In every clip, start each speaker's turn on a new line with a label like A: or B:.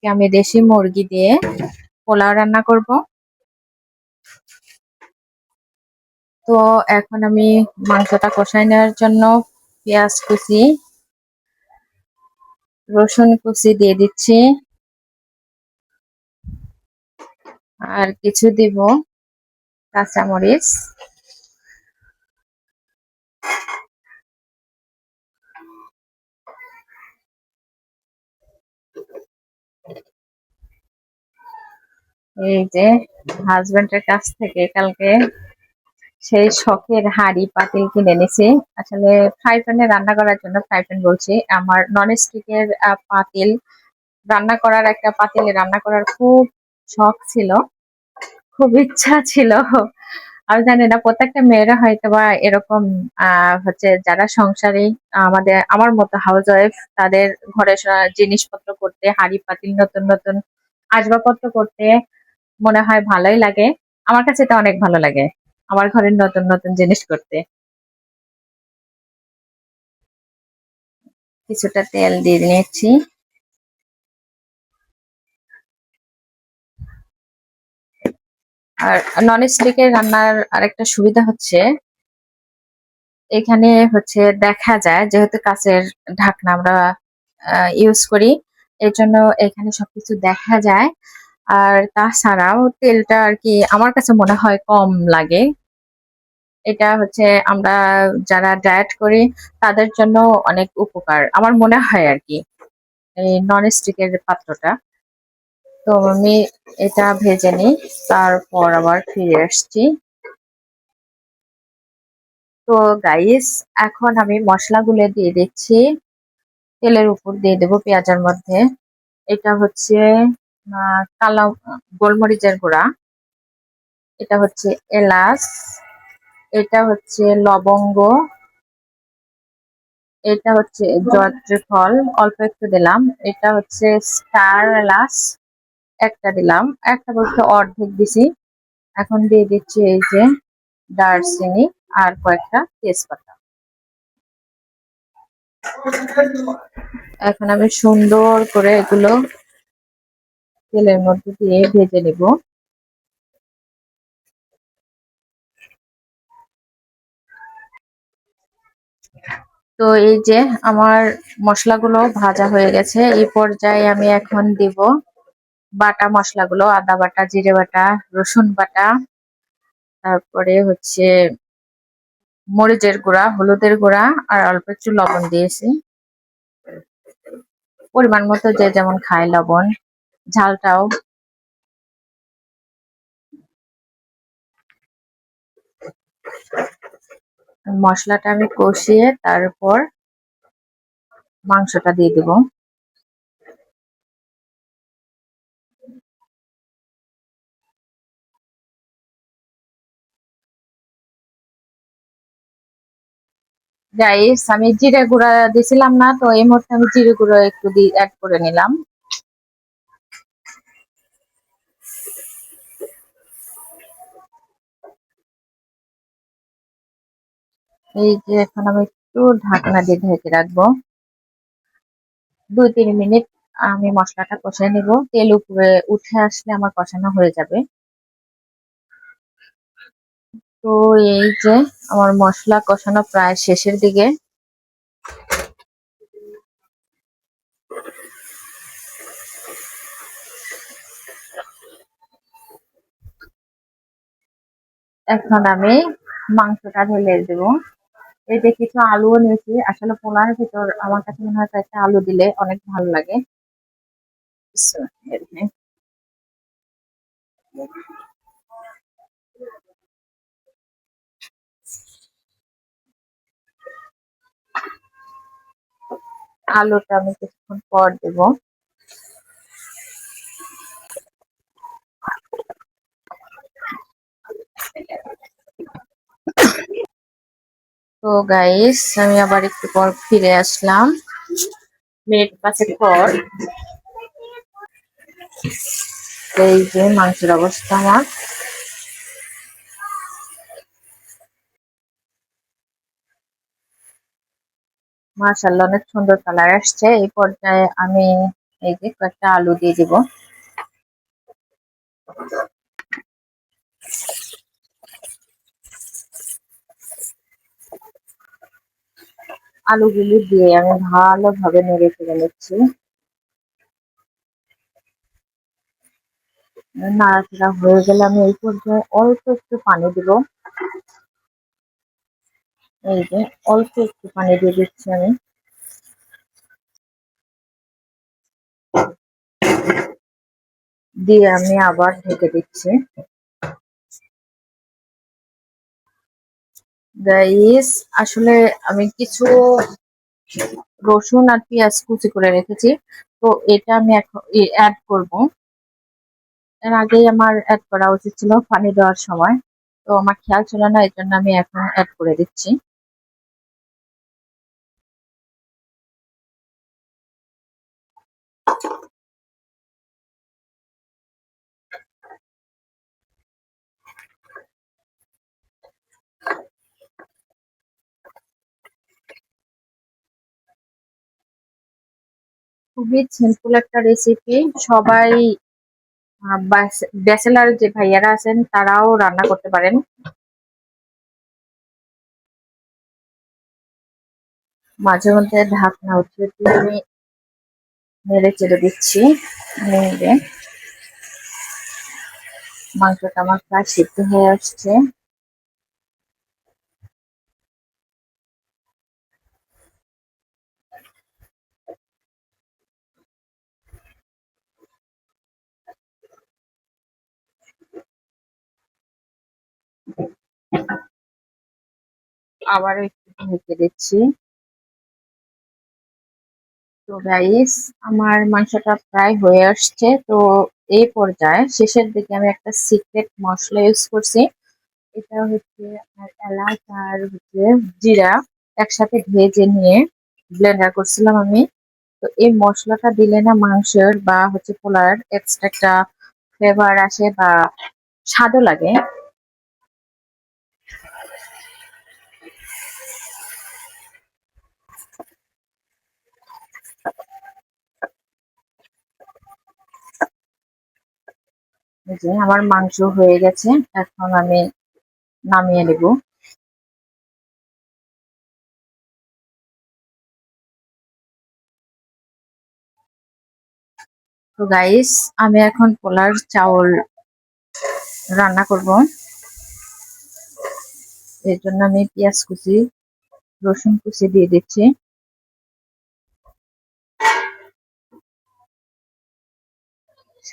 A: আজকে আমি দেশি মুরগি দিয়ে পোলাও রান্না করব। তো এখন আমি মাংসটা কষাই নেওয়ার জন্য পেঁয়াজ কুচি, রসুন কুচি দিয়ে দিচ্ছি। আর কিছু দিব কাঁচামরিচ। এই যে হাজবেন্ডের কাছ থেকে কালকে সেই শখের হাড়ি পাতিল কিনে নিছি আসলে ফ্রাই প্যানে রান্না করার জন্য ফ্রাই প্যান বলছি। আমার নন স্টিকের পাতিল, রান্না করার একটা পাতিলে রান্না করার খুব শখ ছিল। খুব ইচ্ছা ছিল। আমি জানি না, প্রত্যেকটা মেয়েরা হয়তো বা এরকম, আহ, হচ্ছে যারা সংসারে, আমাদের, আমার মতো হাউস ওয়াইফ তাদের ঘরে জিনিসপত্র করতে, হাড়ি পাতিল নতুন নতুন আসবাবপত্র করতে মনে হয় ভালোই লাগে। আমার কাছে এটা অনেক ভালো লাগে, আমার ঘরের নতুন নতুন জিনিস করতে। কিছুটা তেল দিয়ে নিয়েছি। আর নন স্টিকের রান্নার আরেকটা সুবিধা হচ্ছে, এখানে হচ্ছে দেখা যায়, যেহেতু কাছের ঢাকনা আমরা ইউজ করি এর জন্য এখানে সবকিছু দেখা যায়। আর তাছাড়াও তেলটা আর কি আমার কাছে মনে হয় কম লাগে। এটা হচ্ছে আমরা যারা ডায়েট করি, তাদের জন্য অনেক উপকার। আমার মনে হয় আর কি, এই নন স্টিকের পাত্রটা। তো আমি এটা ভেজে নিই, তারপর আবার ফিরে আসছি। তো গাইস এখন আমি মশলাগুলো দিয়ে দিচ্ছি। তেলের উপর দিয়ে দেবো পেঁয়াজের মধ্যে। এটা হচ্ছে কালো গোলমরিচের গুঁড়া। এটা হচ্ছে এলাচ। এটা হচ্ছে লবঙ্গ। এটা হচ্ছে জয়ত্রী ফল অল্প একটু দিলাম। এটা হচ্ছে স্টার এলাচ। একটা দিলাম। একটা বলতে অর্ধেক দিছি। এখন দিয়ে দিচ্ছি এই যে দারচিনি আর কয়েকটা তেজপাতা। এখন আমি সুন্দর করে এগুলো তেলের মধ্যে দিয়ে ভেজে নেব। তো এই যে আমার মশলাগুলো ভাজা হয়ে গেছে, এই পর্যায়ে আমি এখন দিব বাটা মশলাগুলো, আদা বাটা, জিরে বাটা, রসুন বাটা, তারপরে হচ্ছে মরিচের গুঁড়া, হলুদের গুঁড়া, আর অল্প একটু লবণ দিয়েছি। পরিমাণ মতো যে যেমন খায় লবণ। ঝালটাও। মশলাটা আমি কষিয়ে তারপর মাংসটা দিয়ে দেব। গাইস আমি জিরে গুঁড়া দিছিলাম না, তো এই মুহূর্তে আমি জিরে গুঁড়ো একটু অ্যাড করে নিলাম। এই যে এখন আমি একটু ঢাকনা দিয়ে ঢেকে রাখব। দুই, তিন মিনিট আমি মশলাটা কষে নেব। তেল উপরে উঠে আসলে আমার কষানো হয়ে যাবে। তো এই যে আমার মশলা কষানো প্রায় শেষের দিকে। এখন আমি মাংসটা ঢেলে দেব। এতে কিছু আলুও নিয়েছি। আসলে পোলার ভিতর আমার কাছে মনে হয় একটা আলু দিলে অনেক ভালো লাগে। আলুটা আমি কিছুক্ষণ পর দেব। তো গাইস আমি আবার একটু পর ফিরে আসলাম। মিনিট পাঁচেক পর। এই যে মাংসের অবস্থা আমার। মার্শাল্লাহ অনেক সুন্দর কালার আসছে। এই পর্যায়ে আমি এই যে কয়েকটা আলু দিয়ে দিব। আলুগুলি দিয়ে আমি ভালোভাবে নেড়ে ফেলে নিচ্ছি। নাড়াচাড়া হয়ে গেলে আমি এই পর্যায়ে অল্প একটু পানি দিব। এই যে অল্প একটু পানি দিয়ে দিচ্ছি আমি। দিয়ে আমি আবার ঢেকে দিচ্ছি। গাইস আসলে আমি কিছু রসুন আর পেঁয়াজ কুচি করে রেখেছি। তো এটা আমি এখন অ্যাড করব। এর আগেই আমার অ্যাড করা উচিত ছিল পানি দেওয়ার সময়। তো আমার খেয়াল ছিল না এই জন্য আমি এখন অ্যাড করে দিচ্ছি। খুবই সিম্পল একটা রেসিপি সবাই ব্যাচেলার যে ভাইয়ারা আছেন, তারাও রান্না করতে পারেন। মাঝে মধ্যে ঢাকনা দিয়ে আমি নেড়ে চেড়ে দিচ্ছি। মাংসটা আমার প্রায় সিদ্ধ হয়ে আসছে। আবারও একটু ঢেকে দিচ্ছি। তো গাইস আমার মাংসটা প্রায় হয়ে আসছে। তো এই পর্যায়ে শেষের দিকে আমি একটা সিক্রেট মশলা ইউজ করছি। এটা হচ্ছে আপনার এলাচ আর হচ্ছে জিরা একসাথে ভেজে নিয়ে ব্লেন্ডার করছিলাম আমি। তো এই মশলাটা দিলে না মাংসের বা হচ্ছে পোলার এক্সট্রা একটা ফ্লেভার আসে বা স্বাদও লাগে এই যে আমার মাংস হয়ে গেছে, এখন আমি নামিয়ে নেব। তো গাইস আমি এখন পোলার চাউল রান্না করব। এর জন্য আমি পেঁয়াজ কুচি, রসুন কুচি দিয়ে দিচ্ছি।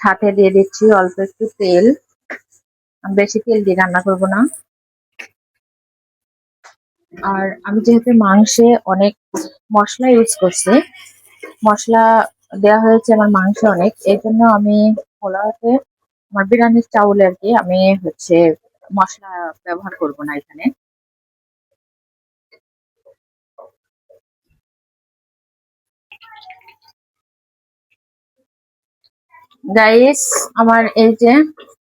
A: সাথে দিয়ে দিচ্ছি অল্প একটু তেল। বেশি তেল দিয়ে রান্না করব না। আর আমি যেহেতু মাংসে অনেক মশলা ইউজ করছি, মশলা দেওয়া হয়েছে আমার মাংস অনেক, এই জন্য আমি পোলাওতে আমার বিরিয়ানির চাউল আর কি আমি হচ্ছে মশলা ব্যবহার করব না এখানে। গাইস, আমার এই যে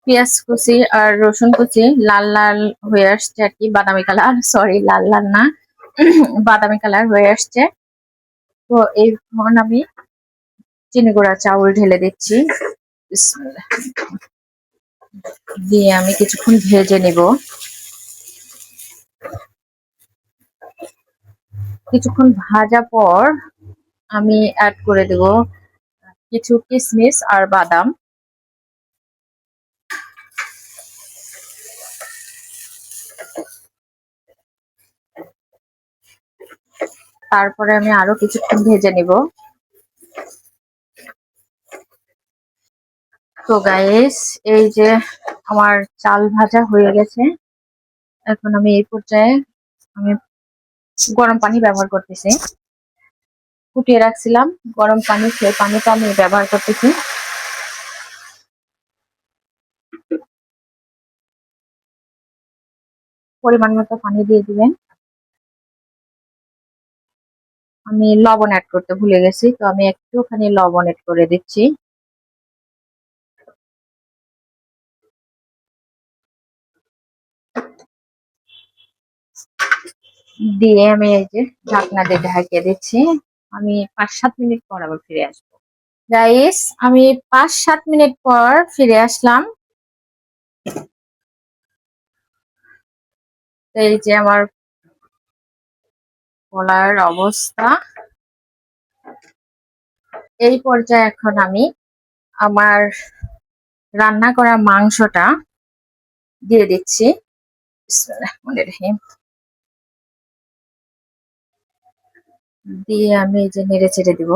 A: পেঁয়াজ কুচি আর রসুন কুচি লাল লাল হয়ে আসছে আর কি, বাদামি কালার। সরি লাল লাল না। বাদামি কালার হয়ে আসছে। তো এই এখন আমি চিনি গুঁড়া চাউল ঢেলে দিচ্ছি। দিয়ে আমি কিছুক্ষণ ভেজে নিব। কিছুক্ষণ ভাজা পর আমি অ্যাড করে দেব কিছু কিশমিশ আর বাদাম। তারপরে আমি আরও কিছুক্ষণ ভেজে নিব। তো গাইস এই যে আমার চাল ভাজা হয়ে গেছে। এখন আমি এই পর্যায়ে আমি গরম পানি ব্যবহার করতেছি। ফুটিয়ে রাখছিলাম। গরম পানি সেই পানিটা আমি ব্যবহার করতেছি। পরিমাণ মতো পানি দিয়ে দিবেন। আমি লবণ অ্যাড করতে ভুলে গেছি, তো আমি একটুখানি লবণ অ্যাড করে দিচ্ছি। দিয়ে আমি এই যে ঢাকনা দিয়ে ঢাকিয়ে দিচ্ছি। আমি পাঁচ সাত মিনিট পর আবার ফিরে আসব। গাইস আমি পাঁচ সাত মিনিট পর ফিরে আসলাম। এই যে আমার কলার অবস্থা। এই পর্যায়ে এখন আমি আমার রান্না করা মাংসটা দিয়ে দিচ্ছি। রহিম। দিয়ে আমি এই যে নেড়ে চেড়ে দিব।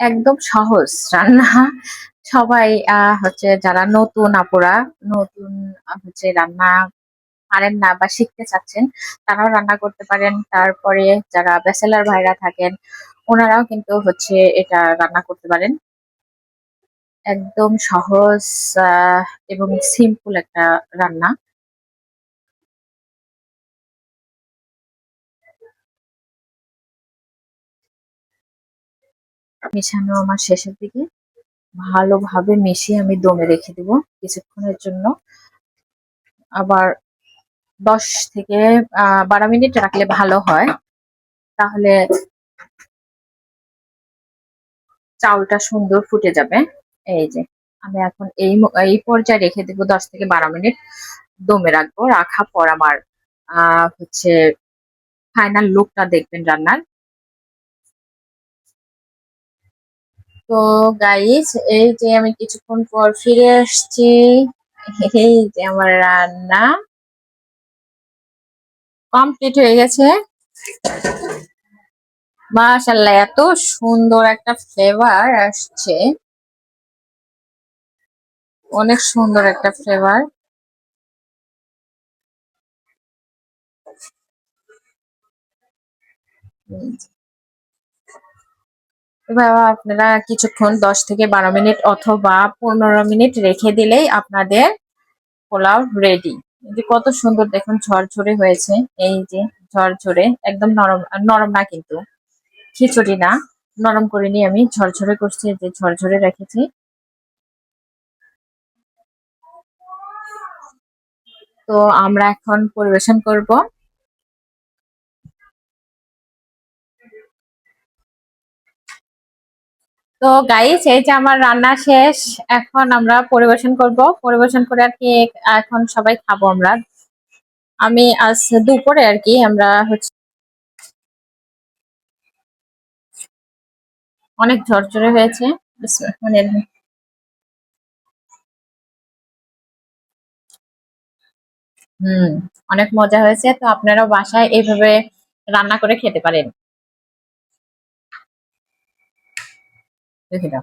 A: একদম সহজ রান্না। সবাই হচ্ছে যারা নতুন আপুরা, নতুন হচ্ছে রান্না পারেন না বা শিখতে চাচ্ছেন, তারাও রান্না করতে পারেন। তারপরে যারা ব্যাচেলার ভাইরা থাকেন, ওনারাও কিন্তু হচ্ছে এটা রান্না করতে পারেন। একদম সহজ এবং সিম্পল একটা রান্না। মেশানো আমার শেষের দিকে। ভালোভাবে মিশিয়ে আমি দমে রেখে দিব কিছুক্ষণের জন্য। আবার দশ থেকে বারো মিনিট রাখলে ভালো হয়। তাহলে চাউলটা সুন্দর ফুটে যাবে। এই যে, আমি এখন এই এই পর্যায়ে রেখে দেবো দশ থেকে বারো মিনিট। দমে রাখব, রাখা পর আমার আহ হচ্ছে ফাইনাল লুকটা দেখবেন রান্নার। তো গাইস এই যে আমি কিছুক্ষণ পর ফিরে আসছি। এই যে আমার রান্না। কমপ্লিট হয়ে গেছে। মাশাল্লাহ এত সুন্দর একটা ফ্লেভার আসছে। অনেক সুন্দর একটা ফ্লেভার এবার আপনারা কিছুক্ষণ দশ থেকে বারো মিনিট অথবা পনেরো মিনিট রেখে দিলেই আপনাদের পোলাও রেডি যে কত সুন্দর দেখুন ঝরঝরে হয়েছে। এই যে ঝরঝরে, একদম নরম নরম না কিন্তু। খিচুড়ি না, নরম করে নিয়ে আমি ঝরঝরে করছি যে ঝরঝরে রেখেছি। তো আমরা এখন পরিবেশন করব। তো গাইস এই যে আমার রান্না শেষ, এখন আমরা পরিবেশন করব। পরিবেশন করে আর কি এখন সবাই খাব আমরা। আমি আজ দুপুরে আর কি আমরা হচ্ছে অনেক ঝরঝরে হয়েছে। বিসমিল্লাহির হুম অনেক মজা হয়েছে। তো আপনারাও বাসায় এইভাবে রান্না করে খেতে পারেন। দেখে দাও।